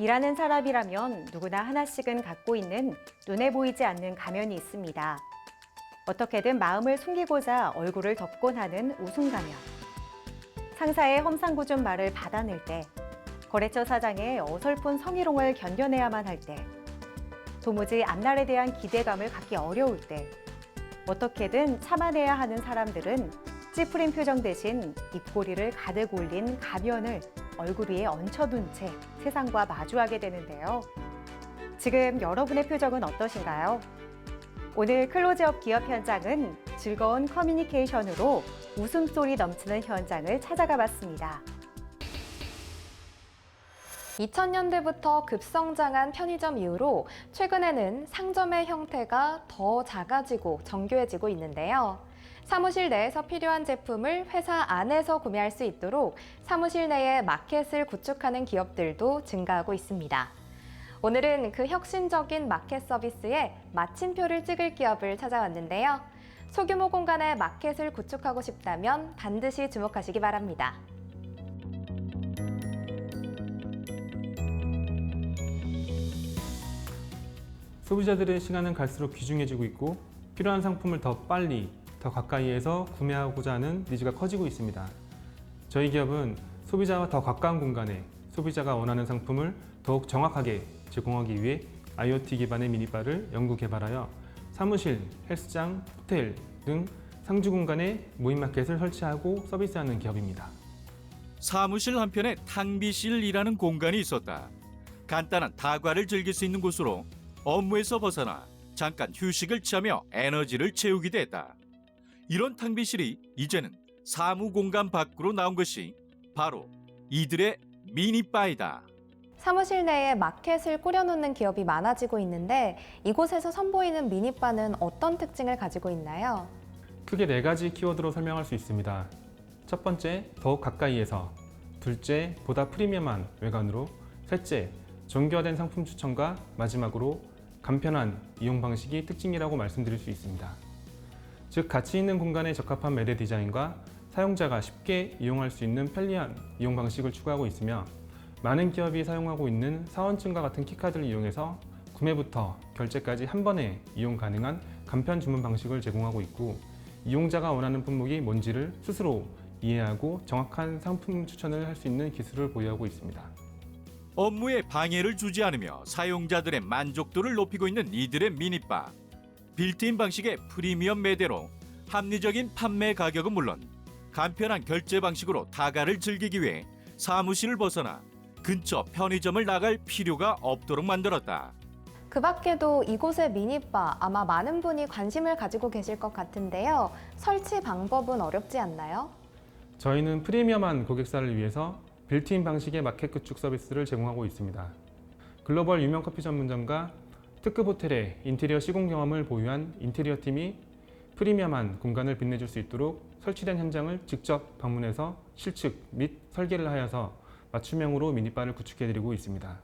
일하는 사람이라면 누구나 하나씩은 갖고 있는 눈에 보이지 않는 가면이 있습니다. 어떻게든 마음을 숨기고자 얼굴을 덮곤 하는 웃음 가면. 상사의 험상궂은 말을 받아낼 때, 거래처 사장의 어설픈 성희롱을 견뎌내야만 할 때, 도무지 앞날에 대한 기대감을 갖기 어려울 때, 어떻게든 참아내야 하는 사람들은 찌푸린 표정 대신 입꼬리를 가득 올린 가면을 얼굴 위에 얹혀둔 채 세상과 마주하게 되는데요. 지금 여러분의 표정은 어떠신가요? 오늘 클로즈업 기업 현장은 즐거운 커뮤니케이션으로 웃음소리 넘치는 현장을 찾아가 봤습니다. 2000년대부터 급성장한 편의점 이후로 최근에는 상점의 형태가 더 작아지고 정교해지고 있는데요. 사무실 내에서 필요한 제품을 회사 안에서 구매할 수 있도록 사무실 내에 마켓을 구축하는 기업들도 증가하고 있습니다. 오늘은 그 혁신적인 마켓 서비스에 마침표를 찍을 기업을 찾아왔는데요. 소규모 공간에 마켓을 구축하고 싶다면 반드시 주목하시기 바랍니다. 소비자들의 시간은 갈수록 귀중해지고 있고 필요한 상품을 더 빨리, 더 가까이에서 구매하고자 하는 니즈가 커지고 있습니다. 저희 기업은 소비자와 더 가까운 공간에 소비자가 원하는 상품을 더욱 정확하게 제공하기 위해 IoT 기반의 미니바를 연구 개발하여 사무실, 헬스장, 호텔 등 상주 공간에 모임 마켓을 설치하고 서비스하는 기업입니다. 사무실 한편에 탕비실이라는 공간이 있었다. 간단한 다과를 즐길 수 있는 곳으로 업무에서 벗어나 잠깐 휴식을 취하며 에너지를 채우기도 했다. 이런 탕비실이 이제는 사무 공간 밖으로 나온 것이 바로 이들의 미니바이다. 사무실 내에 마켓을 꾸려놓는 기업이 많아지고 있는데 이곳에서 선보이는 미니바는 어떤 특징을 가지고 있나요? 크게 네 가지 키워드로 설명할 수 있습니다. 첫 번째, 더욱 가까이에서. 둘째, 보다 프리미엄한 외관으로. 셋째, 정교화된 상품 추천과 마지막으로 간편한 이용 방식이 특징이라고 말씀드릴 수 있습니다. 즉, 가치 있는 공간에 적합한 매대 디자인과 사용자가 쉽게 이용할 수 있는 편리한 이용 방식을 추구하고 있으며 많은 기업이 사용하고 있는 사원증과 같은 키카드를 이용해서 구매부터 결제까지 한 번에 이용 가능한 간편 주문 방식을 제공하고 있고 이용자가 원하는 품목이 뭔지를 스스로 이해하고 정확한 상품 추천을 할 수 있는 기술을 보유하고 있습니다. 업무에 방해를 주지 않으며 사용자들의 만족도를 높이고 있는 이들의 미니바. 빌트인 방식의 프리미엄 매대로 합리적인 판매 가격은 물론 간편한 결제 방식으로 다가를 즐기기 위해 사무실을 벗어나 근처 편의점을 나갈 필요가 없도록 만들었다. 그 밖에도 이곳의 미니바 아마 많은 분이 관심을 가지고 계실 것 같은데요. 설치 방법은 어렵지 않나요? 저희는 프리미엄한 고객사를 위해서 빌트인 방식의 마켓 구축 서비스를 제공하고 있습니다. 글로벌 유명 커피 전문점과 특급 호텔의 인테리어 시공 경험을 보유한 인테리어 팀이 프리미엄한 공간을 빛내줄 수 있도록 설치된 현장을 직접 방문해서 실측 및 설계를 하여서 맞춤형으로 미니바를 구축해드리고 있습니다.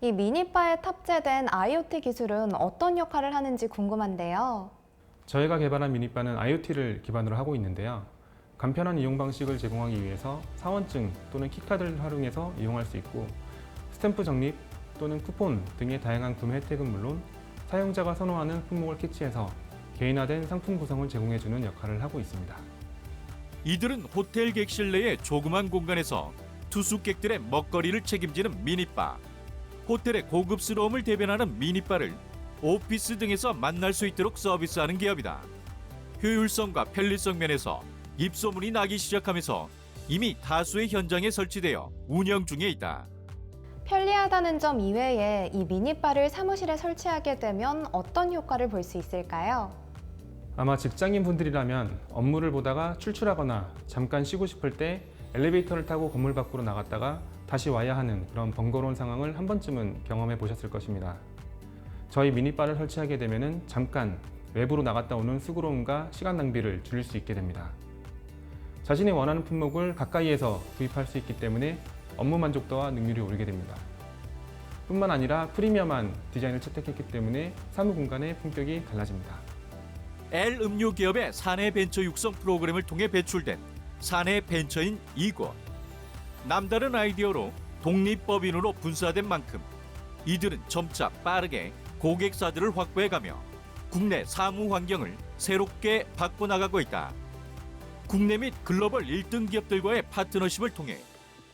이 미니바에 탑재된 IoT 기술은 어떤 역할을 하는지 궁금한데요. 저희가 개발한 미니바는 IoT를 기반으로 하고 있는데요. 간편한 이용 방식을 제공하기 위해서 사원증 또는 키카드를 활용해서 이용할 수 있고 스탬프 적립 또는 쿠폰 등의 다양한 구매 혜택은 물론 사용자가 선호하는 품목을 캐치해서 개인화된 상품 구성을 제공해주는 역할을 하고 있습니다. 이들은 호텔 객실 내의 조그만 공간에서 투숙객들의 먹거리를 책임지는 미니바. 호텔의 고급스러움을 대변하는 미니바를 오피스 등에서 만날 수 있도록 서비스하는 기업이다. 효율성과 편리성 면에서 입소문이 나기 시작하면서 이미 다수의 현장에 설치되어 운영 중에 있다. 편리하다는 점 이외에 이 미니바를 사무실에 설치하게 되면 어떤 효과를 볼 수 있을까요? 아마 직장인 분들이라면 업무를 보다가 출출하거나 잠깐 쉬고 싶을 때 엘리베이터를 타고 건물 밖으로 나갔다가 다시 와야 하는 그런 번거로운 상황을 한 번쯤은 경험해 보셨을 것입니다. 저희 미니바를 설치하게 되면 잠깐 외부로 나갔다 오는 수고로움과 시간 낭비를 줄일 수 있게 됩니다. 자신이 원하는 품목을 가까이에서 구입할 수 있기 때문에 업무 만족도와 능률이 오르게 됩니다. 뿐만 아니라 프리미엄한 디자인을 채택했기 때문에 사무 공간의 품격이 달라집니다. L 음료 기업의 사내 벤처 육성 프로그램을 통해 배출된 사내 벤처인 이곳. 남다른 아이디어로 독립법인으로 분사된 만큼 이들은 점차 빠르게 고객사들을 확보해가며 국내 사무 환경을 새롭게 바꿔나가고 있다. 국내 및 글로벌 1등 기업들과의 파트너십을 통해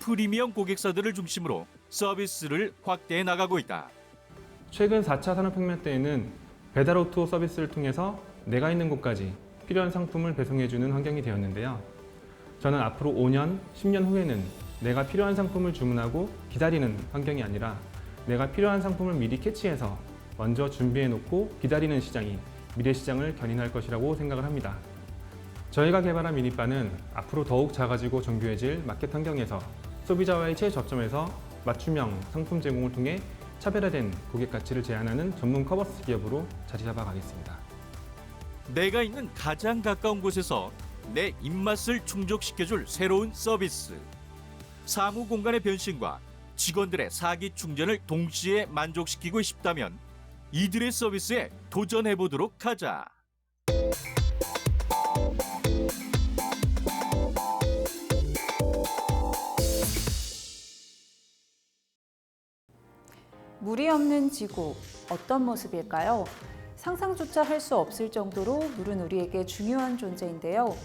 프리미엄 고객사들을 중심으로 서비스를 확대해 나가고 있다. 최근 4차 산업혁명 때에는 배달오토 서비스를 통해서 내가 있는 곳까지 필요한 상품을 배송해주는 환경이 되었는데요. 저는 앞으로 5년, 10년 후에는 내가 필요한 상품을 주문하고 기다리는 환경이 아니라 내가 필요한 상품을 미리 캐치해서 먼저 준비해 놓고 기다리는 시장이 미래 시장을 견인할 것이라고 생각을 합니다. 저희가 개발한 미니바는 앞으로 더욱 작아지고 정교해질 마켓 환경에서 소비자와의 최저점에서 맞춤형 상품 제공을 통해 차별화된 고객 가치를 제안하는 전문 커버스 기업으로 자리 잡아 가겠습니다. 내가 있는 가장 가까운 곳에서 내 입맛을 충족시켜줄 새로운 서비스. 사무 공간의 변신과 직원들의 사기 충전을 동시에 만족시키고 싶다면 이들의 서비스에 도전해 보도록 하자. 물이 없는 지구 어떤 모습일까요? 상상조차 할 수 없을 정도로 물은 우리에게 중요한 존재인데요.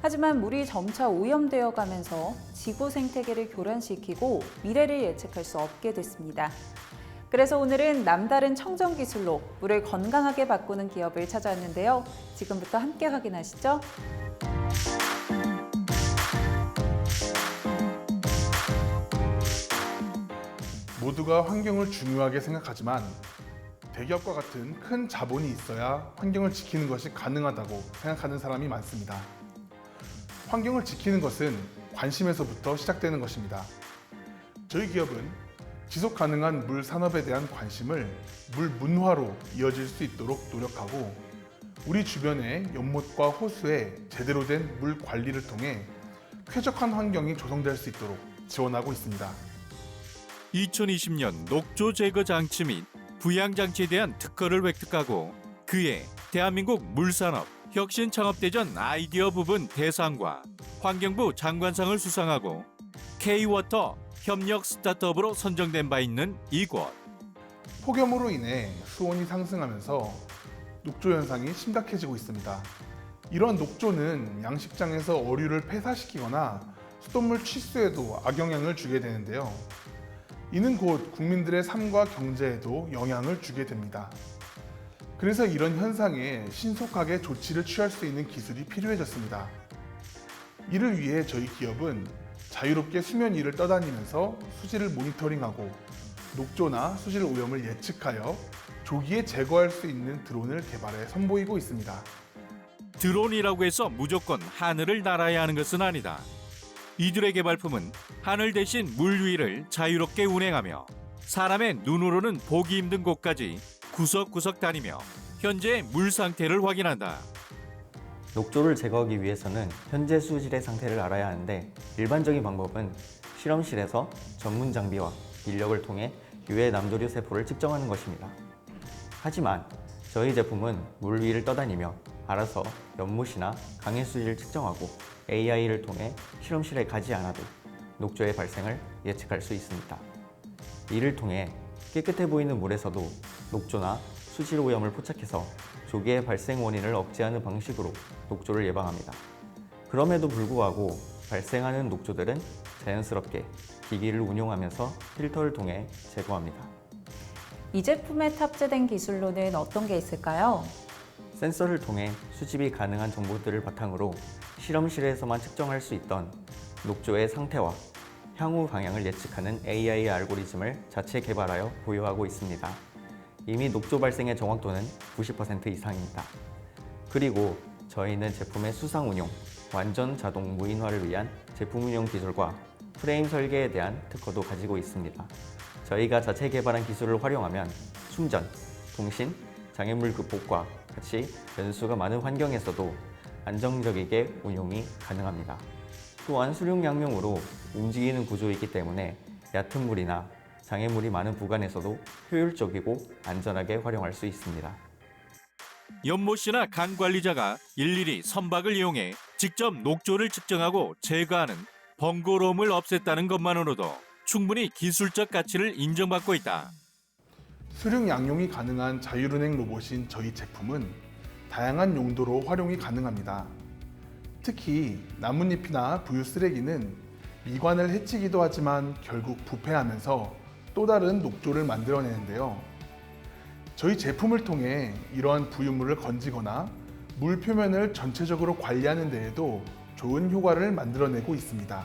하지만 물이 점차 오염되어 가면서 지구 생태계를 교란시키고 미래를 예측할 수 없게 됐습니다. 그래서 오늘은 남다른 청정 기술로 물을 건강하게 바꾸는 기업을 찾아왔는데요. 지금부터 함께 확인하시죠. 모두가 환경을 중요하게 생각하지만 대기업과 같은 큰 자본이 있어야 환경을 지키는 것이 가능하다고 생각하는 사람이 많습니다. 환경을 지키는 것은 관심에서부터 시작되는 것입니다. 저희 기업은 지속 가능한 물 산업에 대한 관심을 물 문화로 이어질 수 있도록 노력하고 우리 주변의 연못과 호수에 제대로 된 물 관리를 통해 쾌적한 환경이 조성될 수 있도록 지원하고 있습니다. 2020년 녹조 제거 장치 및 부양 장치에 대한 특허를 획득하고 그해 대한민국 물산업 혁신 창업대전 아이디어 부분 대상과 환경부 장관상을 수상하고 K-워터 협력 스타트업으로 선정된 바 있는 이곳. 폭염으로 인해 수온이 상승하면서 녹조 현상이 심각해지고 있습니다. 이런 녹조는 양식장에서 어류를 폐사시키거나 수돗물 취수에도 악영향을 주게 되는데요. 이는 곧 국민들의 삶과 경제에도 영향을 주게 됩니다. 그래서 이런 현상에 신속하게 조치를 취할 수 있는 기술이 필요해졌습니다. 이를 위해 저희 기업은 자유롭게 수면 위를 떠다니면서 수질을 모니터링하고 녹조나 수질 오염을 예측하여 조기에 제거할 수 있는 드론을 개발해 선보이고 있습니다. 드론이라고 해서 무조건 하늘을 날아야 하는 것은 아니다. 이들의 개발품은 하늘 대신 물 위를 자유롭게 운행하며 사람의 눈으로는 보기 힘든 곳까지 구석구석 다니며 현재의 물 상태를 확인한다. 녹조를 제거하기 위해서는 현재 수질의 상태를 알아야 하는데 일반적인 방법은 실험실에서 전문 장비와 인력을 통해 유해 남도류 세포를 측정하는 것입니다. 하지만 저희 제품은 물 위를 떠다니며 알아서 연못이나 강의 수질을 측정하고 AI를 통해 실험실에 가지 않아도 녹조의 발생을 예측할 수 있습니다. 이를 통해 깨끗해 보이는 물에서도 녹조나 수질 오염을 포착해서 조기의 발생 원인을 억제하는 방식으로 녹조를 예방합니다. 그럼에도 불구하고 발생하는 녹조들은 자연스럽게 기기를 운용하면서 필터를 통해 제거합니다. 이 제품에 탑재된 기술로는 어떤 게 있을까요? 센서를 통해 수집이 가능한 정보들을 바탕으로 실험실에서만 측정할 수 있던 녹조의 상태와 향후 방향을 예측하는 AI 알고리즘을 자체 개발하여 보유하고 있습니다. 이미 녹조 발생의 정확도는 90% 이상입니다. 그리고 저희는 제품의 수상 운용, 완전 자동 무인화를 위한 제품 운용 기술과 프레임 설계에 대한 특허도 가지고 있습니다. 저희가 자체 개발한 기술을 활용하면 충전, 통신, 장애물 극복과 같이 변수가 많은 환경에서도 안정적이게 운용이 가능합니다. 또한 수륙 양용으로 움직이는 구조이기 때문에 얕은 물이나 장애물이 많은 구간에서도 효율적이고 안전하게 활용할 수 있습니다. 연못이나 강 관리자가 일일이 선박을 이용해 직접 녹조를 측정하고 제거하는 번거로움을 없앴다는 것만으로도 충분히 기술적 가치를 인정받고 있다. 수륙 양용이 가능한 자율운행 로봇인 저희 제품은 다양한 용도로 활용이 가능합니다. 특히 나뭇잎이나 부유 쓰레기는 미관을 해치기도 하지만 결국 부패하면서 또 다른 녹조를 만들어내는데요. 저희 제품을 통해 이러한 부유물을 건지거나 물 표면을 전체적으로 관리하는 데에도 좋은 효과를 만들어내고 있습니다.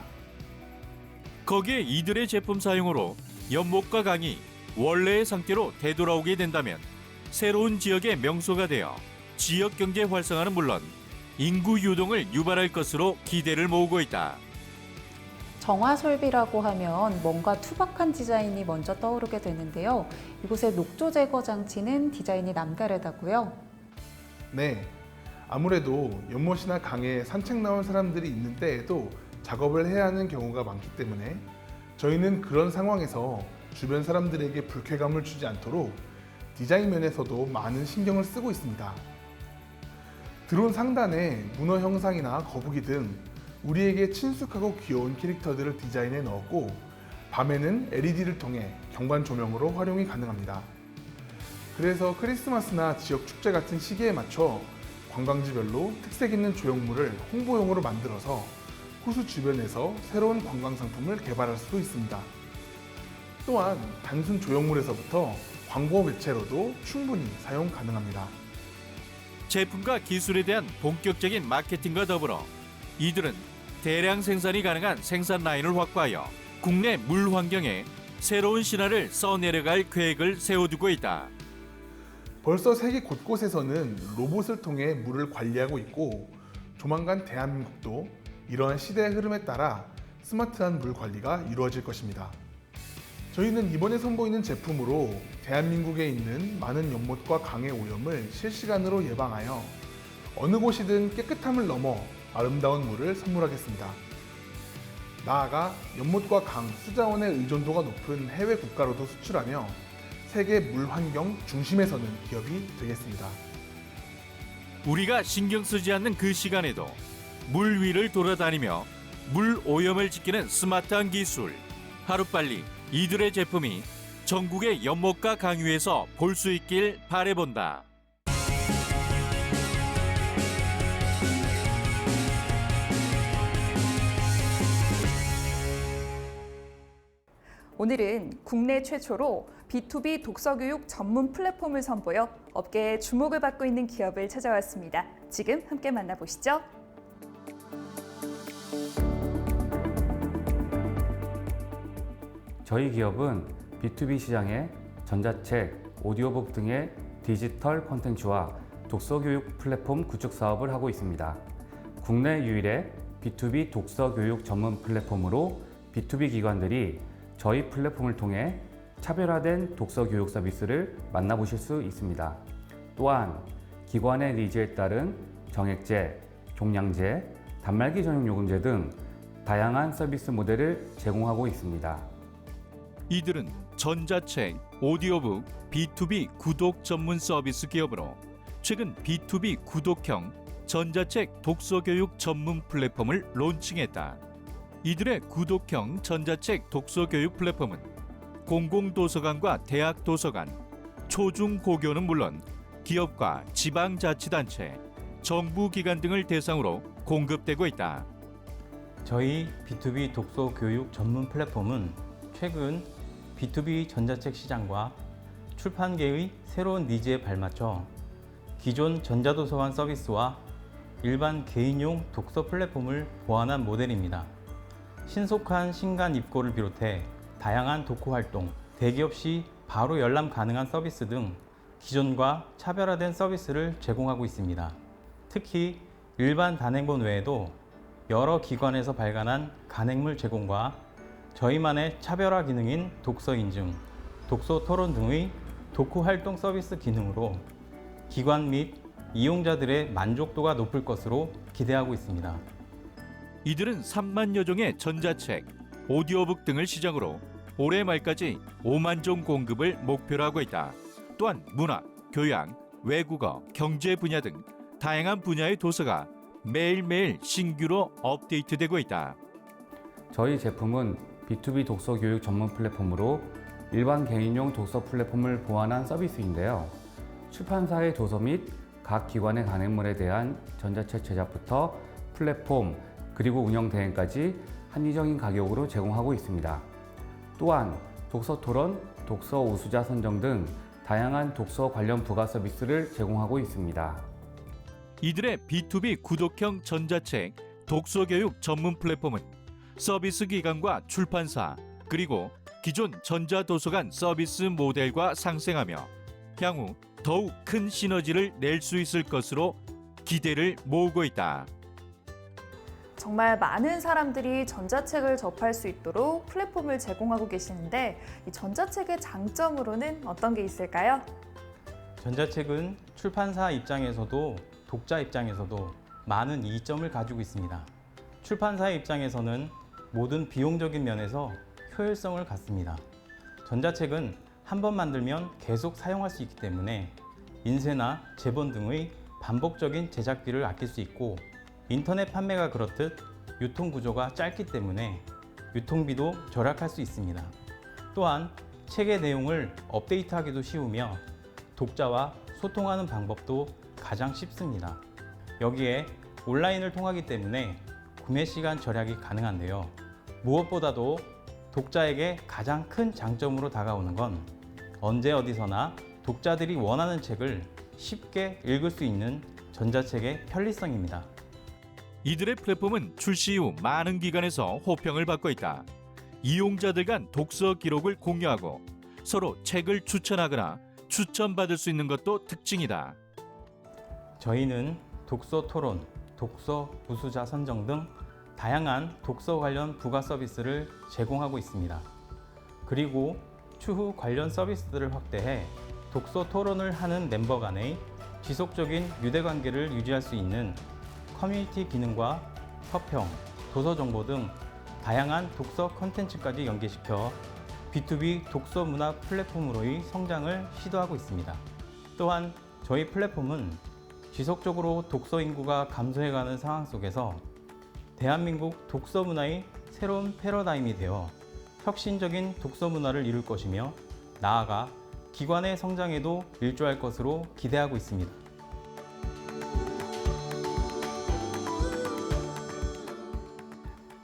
거기에 이들의 제품 사용으로 연못과 강이 원래의 상태로 되돌아오게 된다면 새로운 지역의 명소가 되어 지역 경제 활성화는 물론 인구 유동을 유발할 것으로 기대를 모으고 있다. 정화 설비라고 하면 뭔가 투박한 디자인이 먼저 떠오르게 되는데요. 이곳의 녹조 제거 장치는 디자인이 남다르다고요. 네. 아무래도 연못이나 강에 산책 나온 사람들이 있는 때에도 작업을 해야 하는 경우가 많기 때문에 저희는 그런 상황에서 주변 사람들에게 불쾌감을 주지 않도록 디자인 면에서도 많은 신경을 쓰고 있습니다. 드론 상단에 문어 형상이나 거북이 등 우리에게 친숙하고 귀여운 캐릭터들을 디자인해 넣었고 밤에는 LED를 통해 경관 조명으로 활용이 가능합니다. 그래서 크리스마스나 지역 축제 같은 시기에 맞춰 관광지별로 특색 있는 조형물을 홍보용으로 만들어서 호수 주변에서 새로운 관광 상품을 개발할 수도 있습니다. 또한 단순 조형물에서부터 광고 매체로도 충분히 사용 가능합니다. 제품과 기술에 대한 본격적인 마케팅과 더불어 이들은 대량 생산이 가능한 생산 라인을 확보하여 국내 물 환경에 새로운 신화를 써내려갈 계획을 세워두고 있다. 벌써 세계 곳곳에서는 로봇을 통해 물을 관리하고 있고 조만간 대한민국도 이러한 시대의 흐름에 따라 스마트한 물 관리가 이루어질 것입니다. 저희는 이번에 선보이는 제품으로 대한민국에 있는 많은 연못과 강의 오염을 실시간으로 예방하여 어느 곳이든 깨끗함을 넘어 아름다운 물을 선물하겠습니다. 나아가 연못과 강, 수자원의 의존도가 높은 해외 국가로도 수출하며 세계 물 환경 중심에 서는 기업이 되겠습니다. 우리가 신경 쓰지 않는 그 시간에도 물 위를 돌아다니며 물 오염을 지키는 스마트한 기술. 하루빨리 이들의 제품이 전국의 연못과 강유에서 볼 수 있길 바래본다. 오늘은 국내 최초로 B2B 독서교육 전문 플랫폼을 선보여 업계의 주목을 받고 있는 기업을 찾아왔습니다. 지금 함께 만나보시죠. 저희 기업은 B2B 시장의 전자책, 오디오북 등의 디지털 콘텐츠와 독서 교육 플랫폼 구축 사업을 하고 있습니다. 국내 유일의 B2B 독서 교육 전문 플랫폼으로 B2B 기관들이 저희 플랫폼을 통해 차별화된 독서 교육 서비스를 만나보실 수 있습니다. 또한 기관의 니즈에 따른 정액제, 종량제, 단말기 전용 요금제 등 다양한 서비스 모델을 제공하고 있습니다. 이들은 전자책, 오디오북, B2B 구독 전문 서비스 기업으로 최근 B2B 구독형 전자책 독서 교육 전문 플랫폼을 론칭했다. 이들의 구독형 전자책 독서 교육 플랫폼은 공공도서관과 대학도서관, 초중고교는 물론 기업과 지방자치단체, 정부기관 등을 대상으로 공급되고 있다. 저희 B2B 독서 교육 전문 플랫폼은 최근 B2B 전자책 시장과 출판계의 새로운 니즈에 발맞춰 기존 전자도서관 서비스와 일반 개인용 독서 플랫폼을 보완한 모델입니다. 신속한 신간 입고를 비롯해 다양한 독후 활동, 대기업 시 바로 열람 가능한 서비스 등 기존과 차별화된 서비스를 제공하고 있습니다. 특히 일반 단행본 외에도 여러 기관에서 발간한 간행물 제공과 저희만의 차별화 기능인 독서 인증, 독서 토론 등의 독후 활동 서비스 기능으로 기관 및 이용자들의 만족도가 높을 것으로 기대하고 있습니다. 이들은 3만여 종의 전자책, 오디오북 등을 시장으로 올해 말까지 5만 종 공급을 목표로 하고 있다. 또한 문화, 교양, 외국어, 경제 분야 등 다양한 분야의 도서가 매일매일 신규로 업데이트되고 있다. 저희 제품은 B2B 독서 교육 전문 플랫폼으로 일반 개인용 독서 플랫폼을 보완한 서비스인데요. 출판사의 도서 및 각 기관의 간행물에 대한 전자책 제작부터 플랫폼 그리고 운영 대행까지 합리적인 가격으로 제공하고 있습니다. 또한 독서 토론, 독서 우수자 선정 등 다양한 독서 관련 부가 서비스를 제공하고 있습니다. 이들의 B2B 구독형 전자책 독서교육 전문 플랫폼은 서비스 기관과 출판사 그리고 기존 전자도서관 서비스 모델과 상생하며 향후 더욱 큰 시너지를 낼 수 있을 것으로 기대를 모으고 있다. 정말 많은 사람들이 전자책을 접할 수 있도록 플랫폼을 제공하고 계시는데 이 전자책의 장점으로는 어떤 게 있을까요? 전자책은 출판사 입장에서도 독자 입장에서도 많은 이점을 가지고 있습니다. 출판사의 입장에서는 모든 비용적인 면에서 효율성을 갖습니다. 전자책은 한 번 만들면 계속 사용할 수 있기 때문에 인쇄나 재본 등의 반복적인 제작비를 아낄 수 있고 인터넷 판매가 그렇듯 유통 구조가 짧기 때문에 유통비도 절약할 수 있습니다. 또한 책의 내용을 업데이트하기도 쉬우며 독자와 소통하는 방법도 가장 쉽습니다. 여기에 온라인을 통하기 때문에 구매 시간 절약이 가능한데요. 무엇보다도 독자에게 가장 큰 장점으로 다가오는 건 언제 어디서나 독자들이 원하는 책을 쉽게 읽을 수 있는 전자책의 편리성입니다. 이들의 플랫폼은 출시 이후 많은 기관에서 호평을 받고 있다. 이용자들 간 독서 기록을 공유하고 서로 책을 추천하거나 추천받을 수 있는 것도 특징이다. 저희는 독서 토론, 독서 우수자 선정 등 다양한 독서 관련 부가 서비스를 제공하고 있습니다. 그리고 추후 관련 서비스들을 확대해 독서 토론을 하는 멤버 간의 지속적인 유대 관계를 유지할 수 있는 커뮤니티 기능과 서평, 도서 정보 등 다양한 독서 콘텐츠까지 연계시켜 B2B 독서 문화 플랫폼으로의 성장을 시도하고 있습니다. 또한 저희 플랫폼은 지속적으로 독서 인구가 감소해가는 상황 속에서 대한민국 독서 문화의 새로운 패러다임이 되어 혁신적인 독서 문화를 이룰 것이며 나아가 기관의 성장에도 일조할 것으로 기대하고 있습니다.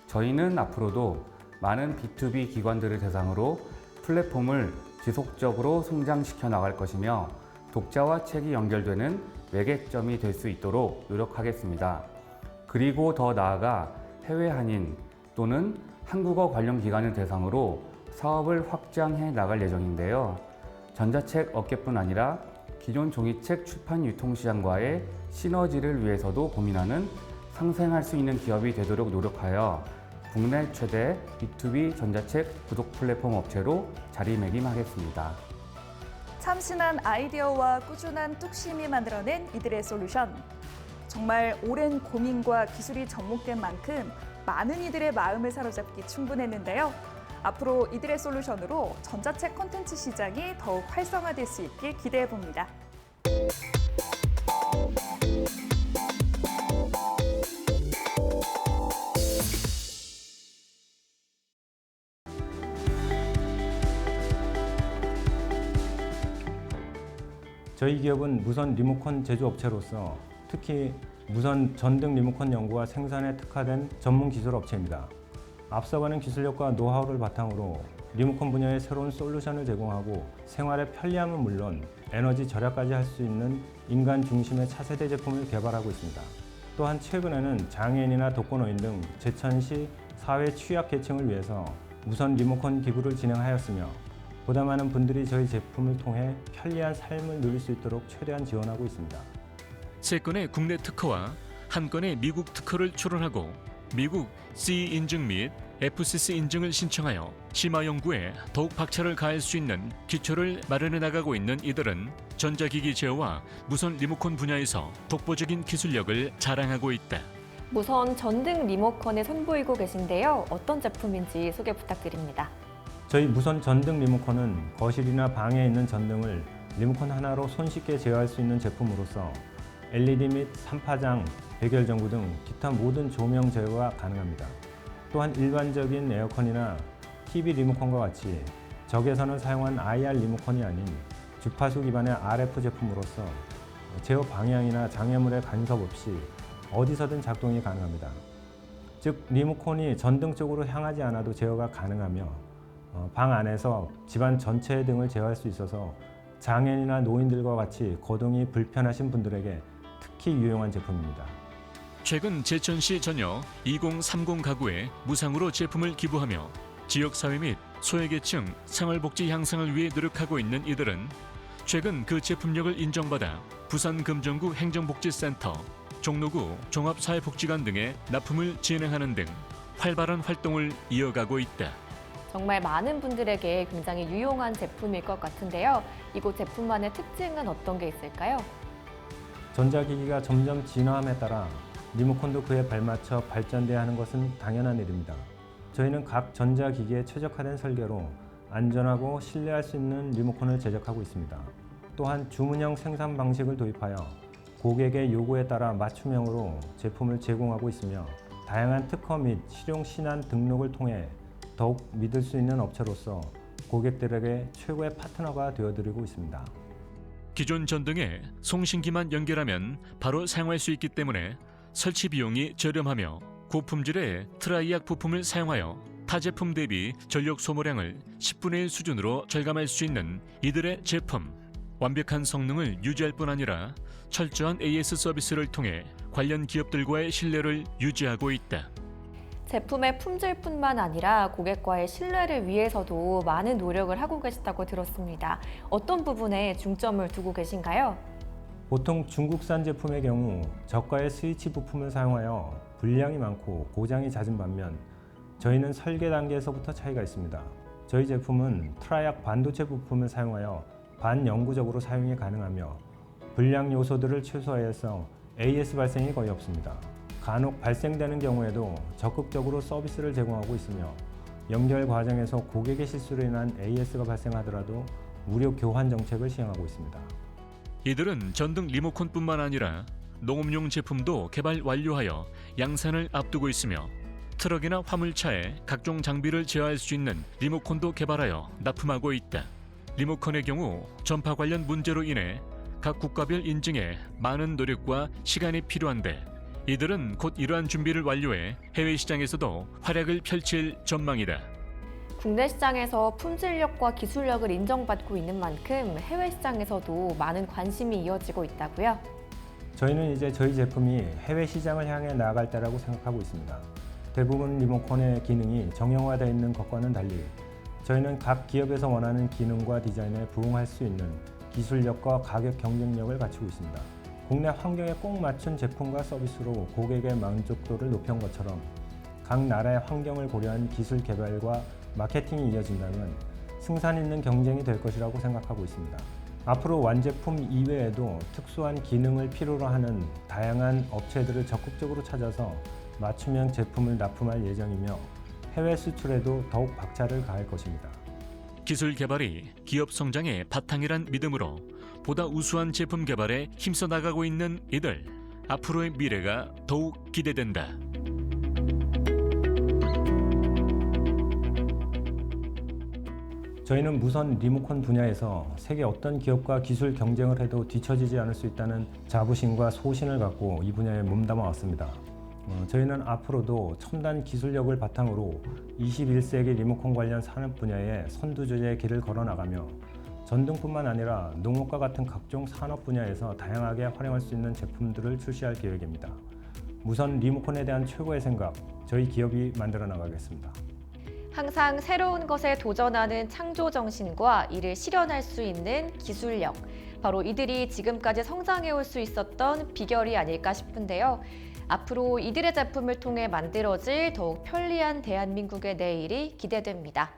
저희는 앞으로도 많은 B2B 기관들을 대상으로 플랫폼을 지속적으로 성장시켜 나갈 것이며 독자와 책이 연결되는 매개점이 될 수 있도록 노력하겠습니다. 그리고 더 나아가 해외 한인 또는 한국어 관련 기관을 대상으로 사업을 확장해 나갈 예정인데요. 전자책 업계뿐 아니라 기존 종이책 출판 유통 시장과의 시너지를 위해서도 고민하는 상생할 수 있는 기업이 되도록 노력하여 국내 최대 B2B 전자책 구독 플랫폼 업체로 자리매김하겠습니다. 참신한 아이디어와 꾸준한 뚝심이 만들어낸 이들의 솔루션. 정말 오랜 고민과 기술이 접목된 만큼 많은 이들의 마음을 사로잡기 충분했는데요. 앞으로 이들의 솔루션으로 전자책 콘텐츠 시장이 더욱 활성화될 수 있길 기대해 봅니다. 저희 기업은 무선 리모컨 제조업체로서 특히 무선 전등 리모컨 연구와 생산에 특화된 전문 기술 업체입니다. 앞서가는 기술력과 노하우를 바탕으로 리모컨 분야의 새로운 솔루션을 제공하고 생활의 편리함은 물론 에너지 절약까지 할 수 있는 인간 중심의 차세대 제품을 개발하고 있습니다. 또한 최근에는 장애인이나 독거노인 등 제천시 사회 취약 계층을 위해서 무선 리모컨 기부를 진행하였으며 보다 많은 분들이 저희 제품을 통해 편리한 삶을 누릴 수 있도록 최대한 지원하고 있습니다. 세 건의 국내 특허와 한 건의 미국 특허를 출원하고 미국 CE 인증 및 FCC 인증을 신청하여 심화 연구에 더욱 박차를 가할 수 있는 기초를 마련해 나가고 있는 이들은 전자기기 제어와 무선 리모컨 분야에서 독보적인 기술력을 자랑하고 있다. 무선 전등 리모컨을 선보이고 계신데요. 어떤 제품인지 소개 부탁드립니다. 저희 무선 전등 리모컨은 거실이나 방에 있는 전등을 리모컨 하나로 손쉽게 제어할 수 있는 제품으로서 LED 및 삼파장, 백열 전구 등 기타 모든 조명 제어가 가능합니다. 또한 일반적인 에어컨이나 TV 리모컨과 같이 적에서는 사용한 IR 리모컨이 아닌 주파수 기반의 RF 제품으로서 제어 방향이나 장애물의 간섭 없이 어디서든 작동이 가능합니다. 즉 리모컨이 전등 쪽으로 향하지 않아도 제어가 가능하며 어, 방 안에서 집안 전체의 등을 제어할 수 있어서 장애인이나 노인들과 같이 거동이 불편하신 분들에게 특히 유용한 제품입니다. 최근 제천시 전역 2030 가구에 무상으로 제품을 기부하며 지역사회 및 소외계층 생활복지 향상을 위해 노력하고 있는 이들은 최근 그 제품력을 인정받아 부산 금정구 행정복지센터, 종로구 종합사회복지관 등에 납품을 진행하는 등 활발한 활동을 이어가고 있다. 정말 많은 분들에게 굉장히 유용한 제품일 것 같은데요. 이곳 제품만의 특징은 어떤 게 있을까요? 전자기기가 점점 진화함에 따라 리모컨도 그에 발맞춰 발전돼야 하는 것은 당연한 일입니다. 저희는 각 전자기기에 최적화된 설계로 안전하고 신뢰할 수 있는 리모컨을 제작하고 있습니다. 또한 주문형 생산 방식을 도입하여 고객의 요구에 따라 맞춤형으로 제품을 제공하고 있으며 다양한 특허 및 실용 신안 등록을 통해 더욱 믿을 수 있는 업체로서 고객들에게 최고의 파트너가 되어드리고 있습니다. 기존 전등에 송신기만 연결하면 바로 사용할 수 있기 때문에 설치 비용이 저렴하며 고품질의 트라이약 부품을 사용하여 타 제품 대비 전력 소모량을 10분의 1 수준으로 절감할 수 있는 이들의 제품. 완벽한 성능을 유지할 뿐 아니라 철저한 AS 서비스를 통해 관련 기업들과의 신뢰를 유지하고 있다. 제품의 품질뿐만 아니라 고객과의 신뢰를 위해서도 많은 노력을 하고 계시다고 들었습니다. 어떤 부분에 중점을 두고 계신가요? 보통 중국산 제품의 경우 저가의 스위치 부품을 사용하여 불량이 많고 고장이 잦은 반면 저희는 설계 단계에서부터 차이가 있습니다. 저희 제품은 트라이악 반도체 부품을 사용하여 반영구적으로 사용이 가능하며 불량 요소들을 최소화해서 AS 발생이 거의 없습니다. 간혹 발생되는 경우에도 적극적으로 서비스를 제공하고 있으며 연결 과정에서 고객의 실수로 인한 AS가 발생하더라도 무료 교환 정책을 시행하고 있습니다. 이들은 전등 리모컨뿐만 아니라 농업용 제품도 개발 완료하여 양산을 앞두고 있으며 트럭이나 화물차에 각종 장비를 제어할 수 있는 리모컨도 개발하여 납품하고 있다. 리모컨의 경우 전파 관련 문제로 인해 각 국가별 인증에 많은 노력과 시간이 필요한데 이들은 곧 이러한 준비를 완료해 해외 시장에서도 활약을 펼칠 전망이다. 국내 시장에서 품질력과 기술력을 인정받고 있는 만큼 해외 시장에서도 많은 관심이 이어지고 있다고요. 저희는 이제 저희 제품이 해외 시장을 향해 나아갈 때라고 생각하고 있습니다. 대부분 리모컨의 기능이 정형화되어 있는 것과는 달리 저희는 각 기업에서 원하는 기능과 디자인에 부응할 수 있는 기술력과 가격 경쟁력을 갖추고 있습니다. 국내 환경에 꼭 맞춘 제품과 서비스로 고객의 만족도를 높인 것처럼 각 나라의 환경을 고려한 기술 개발과 마케팅이 이어진다면 승산 있는 경쟁이 될 것이라고 생각하고 있습니다. 앞으로 완제품 이외에도 특수한 기능을 필요로 하는 다양한 업체들을 적극적으로 찾아서 맞춤형 제품을 납품할 예정이며 해외 수출에도 더욱 박차를 가할 것입니다. 기술 개발이 기업 성장의 바탕이란 믿음으로 보다 우수한 제품 개발에 힘써 나가고 있는 이들 앞으로의 미래가 더욱 기대된다. 저희는 무선 리모컨 분야에서 세계 어떤 기업과 기술 경쟁을 해도 뒤처지지 않을 수 있다는 자부심과 소신을 갖고 이 분야에 몸담아 왔습니다. 어, 저희는 앞으로도 첨단 기술력을 바탕으로 21세기 리모컨 관련 산업 분야에 선두 주자의 길을 걸어 나가며 전등뿐만 아니라 농업과 같은 각종 산업 분야에서 다양하게 활용할 수 있는 제품들을 출시할 계획입니다. 무선 리모컨에 대한 최고의 생각, 저희 기업이 만들어 나가겠습니다. 항상 새로운 것에 도전하는 창조 정신과 이를 실현할 수 있는 기술력. 바로 이들이 지금까지 성장해 올 수 있었던 비결이 아닐까 싶은데요. 앞으로 이들의 작품을 통해 만들어질 더욱 편리한 대한민국의 내일이 기대됩니다.